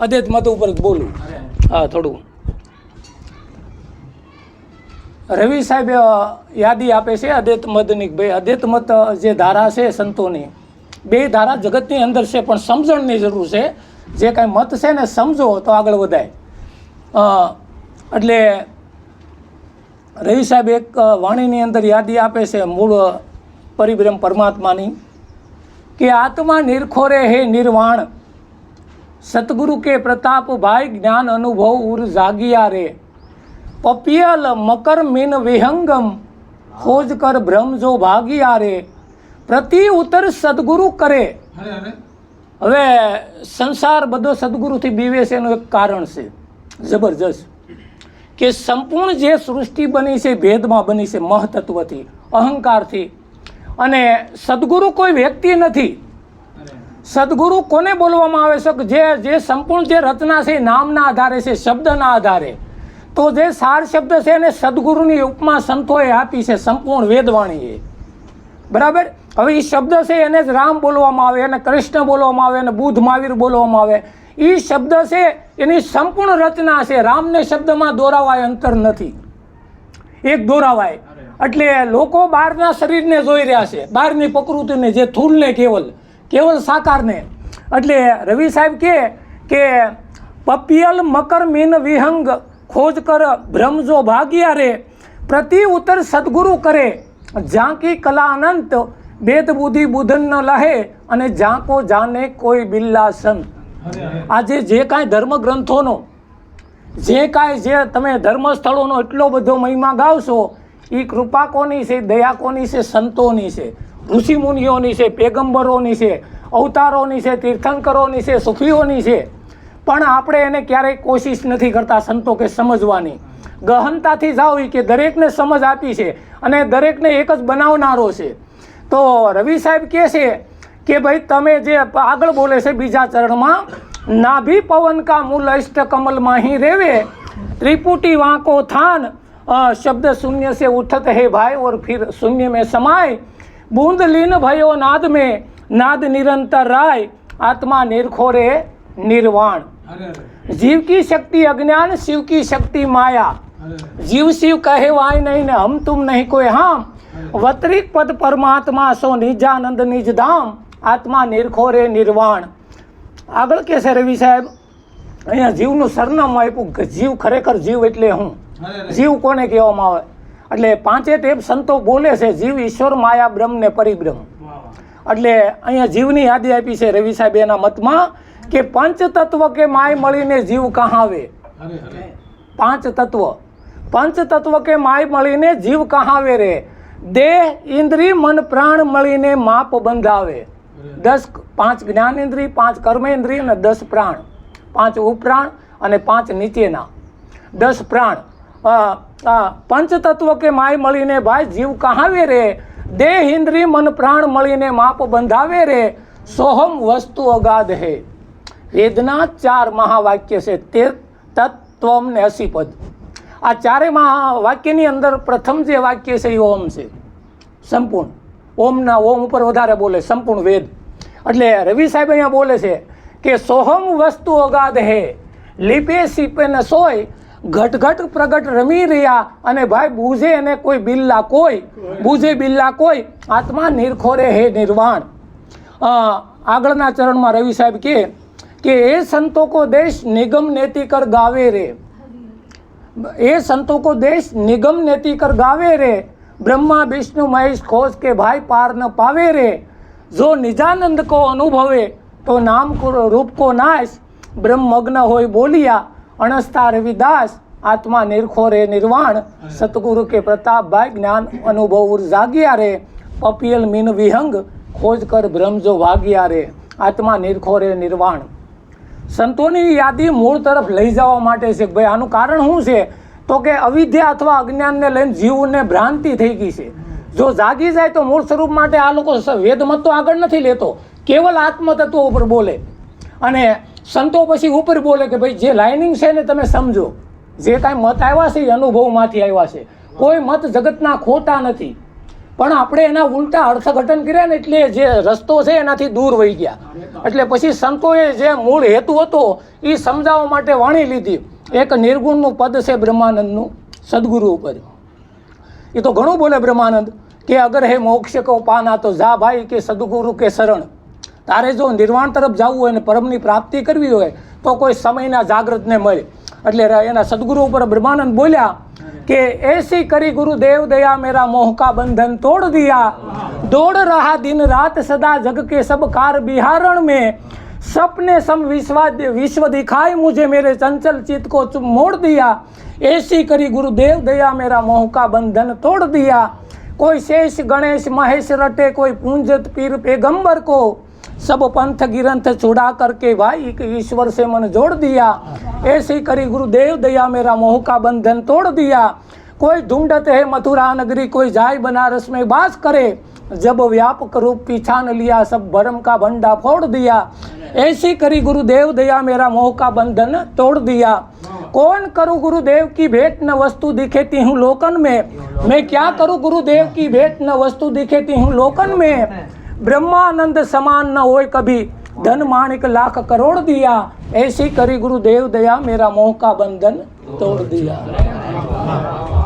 અદ્વૈત મત ઉપર બોલું. હા થોડું. રવિ સાહેબ યાદી આપે છે અદ્વૈત મતની? ભાઈ અદ્વૈત મત જે ધારા છે સંતોની બે ધારા જગતની અંદર છે પણ સમજણની જરૂર છે. જે કાંઈ મત છે ને સમજો તો આગળ વધાય. એટલે રવિ સાહેબ એક વાણીની અંદર યાદી આપે છે મૂળ પરિબ્રહ્મ પરમાત્માની કે આત્મા નિરખોરે હે નિર્વાણ. સતગુરુ કે પ્રતાપ ભાઈ જ્ઞાન અનુભવ ઉર જાગિયા રે. પપિયલ મકર મીન વિહંગમ ખોજ કર ભ્રમ જો ભાગિયા રે. પ્રતિ ઉત્તર સદગુરુ કરે. હવે સંસાર બધો સદગુરુથી બીવે છે એનું એક કારણ છે. જબરજસ્ત. કે સંપૂર્ણ જે સૃષ્ટિ બની છે ભેદમાં બની છે મહતત્વથી અહંકારથી. અને સદગુરુ કોઈ વ્યક્તિ નથી. સદગુરુ કોને બોલવામાં આવે છે? જે જે સંપૂર્ણ જે રચના છે નામના આધારે છે, શબ્દના આધારે. તો જે સાર શબ્દ છે એને સદગુરુની ઉપમા સંતોએ આપી છે, સંપૂર્ણ વેદવાણીએ. બરાબર? હવે એ શબ્દ છે એને જ રામ બોલવામાં આવે, એને કૃષ્ણ બોલવામાં આવે, એને બુદ્ધ મહાવીર બોલવામાં આવે. એ શબ્દ છે એની સંપૂર્ણ રચના છે. રામને શબ્દમાં દોરાવાય અંતર નથી. એક દોરાવાય. એટલે લોકો બહારના શરીરને જોઈ રહ્યા છે. બહારની પ્રકૃતિને, જે થૂલને કેવલ કેવલ સાકારને. એટલે રવિ સાહેબ કહે કે પપિયલ મકર મીન વિહંગ, ખોજ કર, ભ્રમ જો ભાગ્યા રે, પ્રતિ ઉત્તર સદગુરુ કરે, ઝાંકી કલા અનંત વેદ બુદ્ધિ બુધન ન લહે, અને ઝાંકો જાને કોઈ બિલ્લા આજે જે કાંઈ ધર્મ ગ્રંથોનો જે કાંઈ જે તમે ધર્મસ્થળોનો એટલો બધો મહિમા ગાવશો એ કૃપા કોની છે, દયા કોની છે, સંતોની છે? ઋષિ મુનિઓની છે, પેગંબરોની છે, અવતારોની છે, તીર્થંકરોની છે, સુફીઓની છે. પણ આપણે એને ક્યારેય કોશિશ નથી કરતા સંતો કે સમજવાની. ગહનતાથી જાવ કે દરેકને સમજ આપી છે અને દરેકને એક જ બનાવનારો છે. તો રવિ સાહેબ કહે છે કે ભાઈ તમે જે આગળ બોલે છે બીજા ચરણમાં, નાભી પવન કા મૂલ અષ્ટ કમલમાં માહી રેવે, ત્રિપુટી વાંકો થાન શબ્દ શૂન્ય સે ઉઠત હે ભાઈ ઓર ફિર શૂન્ય મેં સમાય. બુંદ લીન ભયો નાદ મેં નાદ નિરંતર રાય આત્મા નિરખોરે નિર્વાણ. જીવ કી શક્તિ અજ્ઞાન શિવ કી શક્તિ માયા. જીવ શિવ કહેવાય નહીં ને હમ તુમ નહીં કોઈ હામ. વતરિક પદ પરમાત્મા સો નિજાનંદ નિજ ધામ. આત્મા નિરખોરે નિર્વાણ. આગળ કે છે રવિ સાહેબ? અહીંયા જીવનું સરનામું આપ્યું જીવ ખરેખર જીવ એટલે હું. જીવ કોને કહેવામાં આવે? એટલે પાંચે ટેપ સંતો બોલે છે, જીવ ઈશ્વર, માયા, બ્રહ્મ ને પરિબ્રહ્મ. એટલે અહીંયા જીવની યાદી આપી છે રવિ સાહેબ એના મતમાં કે પંચ તત્વ કે માય મળીને જીવ કહાવે પાંચ તત્વ. પંચ તત્વ કે માય મળીને જીવ કહાવે રે? દેહ ઇન્દ્રિ મન, પ્રાણ મળીને માપ બંધાવે. દસ પાંચ જ્ઞાનેન્દ્રિય, પાંચ કર્મેન્દ્રિય અને દસ પ્રાણ. પાંચ ઉપપ્રાણ અને પાંચ નીચેના. દસ પ્રાણ. પંચ તત્વ કે માય મળીને ભાઈ જીવ કહાવે રે? દેહ, ઇન્દ્રિય, મન, પ્રાણ મળીને માપ બંધાવે રે? સોહમ વસ્તુ અગાધ હે. વેદના ચાર મહાવાક્ય છે. તે તત્વમ ને અસી પદ. આ ચારે મહાવાક્યની અંદર પ્રથમ જે વાક્ય છે એ ઓમ છે. સંપૂર્ણ. ઓમના ઓમ ઉપર વધારે બોલે. સંપૂર્ણ વેદ. એટલે રવિ સાહેબ અહીંયા બોલે છે કે સોહમ વસ્તુ અગાધ હે. લીપે સીપે ને સોય ઘટઘટ પ્રગટ રમી રહ્યા અને ભાઈ બુઝે અને કોઈ બિલ્લા કોઈ, બુઝે બિલ્લા કોઈ, આત્મા નિરખોરે હે નિર્વાણ. આગળના ચરણમાં રવિ સાહેબ કે કે એ સંતોકો દેશ નિગમ નેતિ કર ગાવે રે. એ સંતોકો દેશ નિગમ નેતિકર ગાવે રે. બ્રહ્મા, વિષ્ણુ, મહેશ ખોજ કે ભાઈ પાર ન પાવે રે. જો નિજાનંદ કો અનુભવે, તો નામ રૂપ કો નાશ. બ્રહ્મગ્ન હોય બોલ્યા. અણસ્તા રવિદાસ, આત્મા નિરખો રે નિર્વાણ સતગુરુ કે પ્રતાપભાઈ જ્ઞાન, અનુભવ જાગ્યા રે. પપિયલ મીન વિહંગ, ખોજ કર બ્રહ્મજો વાગ્યા રે. આત્મા નિરખો રે નિર્વાણ. સંતોની યાદી મૂળ તરફ લઈ જવા માટે છે ભાઈ, આનું કારણ શું છે? તો કે અવિદ્યા અથવા અજ્ઞાનને લઈને જીવને ભ્રાંતિ થઈ ગઈ છે. જો જાગી જાય તો મૂળ સ્વરૂપ માટે આ લોકો વેદમત તો આગળ નથી લેતો. કેવલ આત્મતત્વ ઉપર બોલે. અને સંતો પછી ઉપર બોલે કે ભાઈ જે લાઇનિંગ છે ને તમે સમજો. જે કાંઈ મત આવ્યા છે એ અનુભવમાંથી આવ્યા છે. કોઈ મત જગતના ખોટા નથી. પણ આપણે એના ઉલટા અર્થઘટન કર્યા ને એટલે જે રસ્તો છે એનાથી દૂર વહી ગયા. એટલે પછી સંતોએ જે મૂળ હેતુ હતો એ સમજાવવા માટે વાણી લીધી. એક નિર્ગુણનું પદ છે બ્રહ્માનંદનું, સદગુરુ ઉપર. એ તો ઘણું બોલે બ્રહ્માનંદ કે અગર હે મોક્ષ કો પાના તો જા ભાઈ કે સદગુરુ કે શરણ. તારે જો નિર્વાણ તરફ જવું હોય અને પરમની પ્રાપ્તિ કરવી હોય તો કોઈ સમયના જાગૃતને મળે. એટલે એના સદગુરુ ઉપર બ્રહ્માનંદ બોલ્યા કે એસી કરી ગુરુ દેવ દયા મેરા મોહકા બંધન તોડ દિયા. દોડ રહા દિન રાત સદા જગ કે સબ કાર બિહારણ મેં. સપને સમ વિશ્વા વિશ્વ દિખાય મુજે મેરે ચંચલ ચિત્ત કો મોડ દિયા. એસી કરી ગુરુદેવ દયા મેરા મોહકા બંધન તોડ દિયા. કોઈ શેષ ગણેશ મહેશ રટે કોઈ પૂંજત પીર પેગંબર કો. सब पंथ गिरंथ छुड़ा करके भाई ईश्वर से मन जोड़ दिया। ऐसी करी गुरुदेव दया मेरा मोह का बंधन तोड़ दिया। कोई ढूंढत है मथुरा नगरी, कोई जाय बनारस में बास करे। जब व्यापक रूप पीछान लिया, सब भरम का भंडा फोड़ दिया। ऐसी करी गुरुदेव दया मेरा मोह का बंधन तोड़ दिया। कौन करूँ गुरुदेव की भेंट न वस्तु दिखेती हूँ लोकन में? मैं क्या करूँ गुरुदेव की भेंट न वस्तु दिखेती हूँ लोकन में? બ્રહ્માનંદ સમાન ન હોય કભી. ધન માણિક લાખ કરોડ દિયા. એસી કરી ગુરુ દેવ દયા, મેરા મોહ કા બંધન તોડ દિયા.